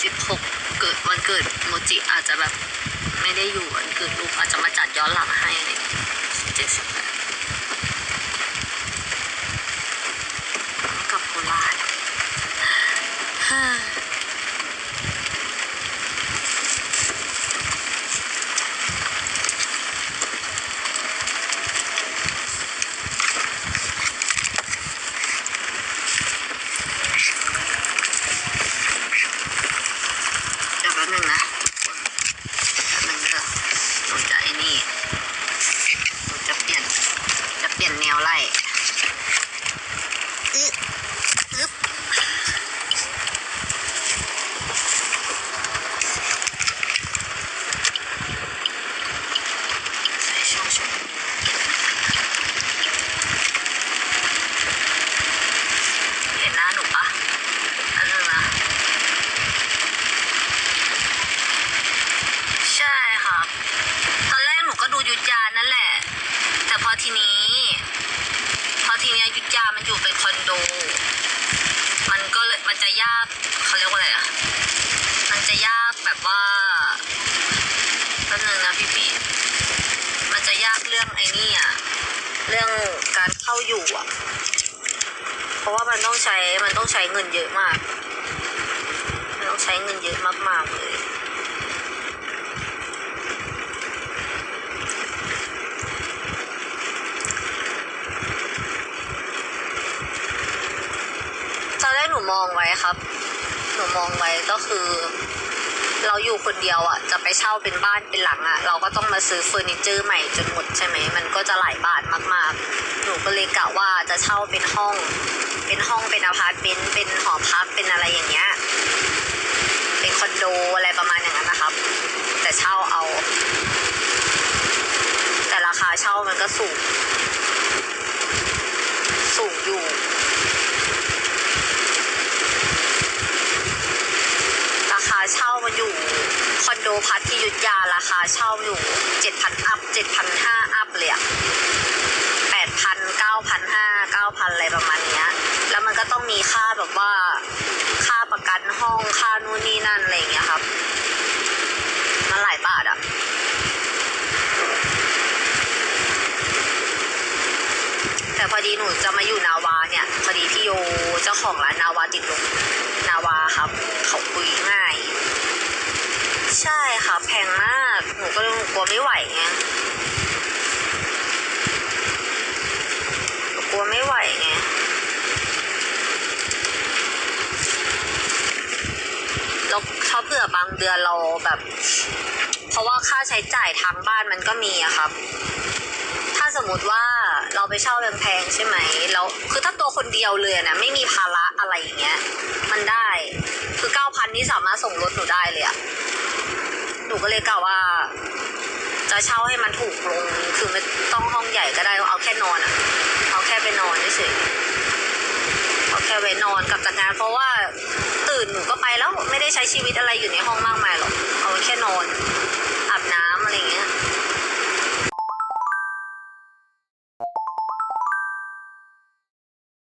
สิบหกเกิดวันเกิดโมจิอาจจะแบบไม่ได้อยู่วันเกิดลูกอาจจะมาจัดย้อนหลังให้อะไรอย่างเงี้ยเจ็ดสิบแปดกลับโคราชฮ่า เดี๋ยวแป๊บนึงนะทุกคนแป๊บนึงเด้อหนูจะไอ้นี่หนูจะเปลี่ยน จะเปลี่ยนแนวไล่อึ๊บอึ๊บใส่ช่องช่องเห็นหน้าหนูปะอันนึงนะ ใช่ครับ ตอนแรกหนูก็ดูยุทธยานั่นแหละ แต่พอทีนี้ พอทีเนี้ยยุทธยามันอยู่เป็นคอนโด มันก็เลยมันจะยากเขาเรียกว่าอะไรอะมันจะยากแบบ ว่าแป๊บนึงนะพี่ปีมันจะยากเรื่องไอ้นี่อะเรื่องการเข้าอยู่อะเพราะว่ามันต้องใช้ มันต้องใช้เงินเยอะมาก มันต้องใช้เงินเยอะมากๆเลยตอนแรกหนูมองไว้ครับ หนูมองไว้ก็คือ เราอยู่คนเดียวอะจะไปเช่าเป็นบ้านเป็นหลังอะ เราก็ต้องมาซื้อเฟอร์นิเจอร์ใหม่จนหมดใช่ไหมมันก็จะหลายบาทมากๆ หนูก็เลยกะว่าจะเช่าเป็นห้อง เป็นห้องเป็นอพาร์ตเมนต์เป็นหอพักเป็นอะไรอย่างเงี้ยเป็นคอนโดอะไรประมาณอย่างนั้นนะครับ แต่เช่าเอา แต่ราคาเช่ามันก็สูง สูงอยู่ ราคาเช่ามันอยู่ คอนพัทที่ยุทธยาราคาเช่าอยู่เจ็ดพันอัพเจ็ดพันห้าอัพเลยอะแปดพันเก้าพันห้าเก้าพันอะไรประมาณเนี้ย แล้วมันก็ต้องมีค่าแบบว่าค่าประกันห้องค่านู่นนี่นั่นอะไรอย่างเงี้ยครับ มันหลายบาทอะแต่พอดีหนูจะมาอยู่นาวาเนี่ย พอดีพี่โยเจ้าของร้านนาวาติดลมนาวาครับ เขาคุยง่าย ใช่ค่ะแพงมาก หนู กลัวไม่ไหวไงกลัวไม่ไหวไงแล้วถ้าเผื่อบางเดือนเราแบบ เพราะว่าค่าใช้จ่ายทางบ้านมันก็มีอะครับ ถ้าสมมติว่าเราไปเช่าแพงๆใช่ไหมแล้วคือถ้าตัวคนเดียวเลยอะนะไม่มีภาระอะไรอย่างเงี้ย มันได้คือเก้าพันนี่สามารถส่งรถหนูได้เลยอะหนูก็เลยกล่าวว่า จะเช่าให้มันถูกลง คือไม่ต้องห้องใหญ่ก็ได้เอาแค่นอนอะเอาแค่ไปนอนเฉยๆเอาแค่ไว้นอนกลับจากงาน เพราะว่าตื่นหนูก็ไปแล้วไม่ได้ใช้ชีวิตอะไรอยู่ในห้องมากมายหรอกเอาแค่นอนอาบน้ำ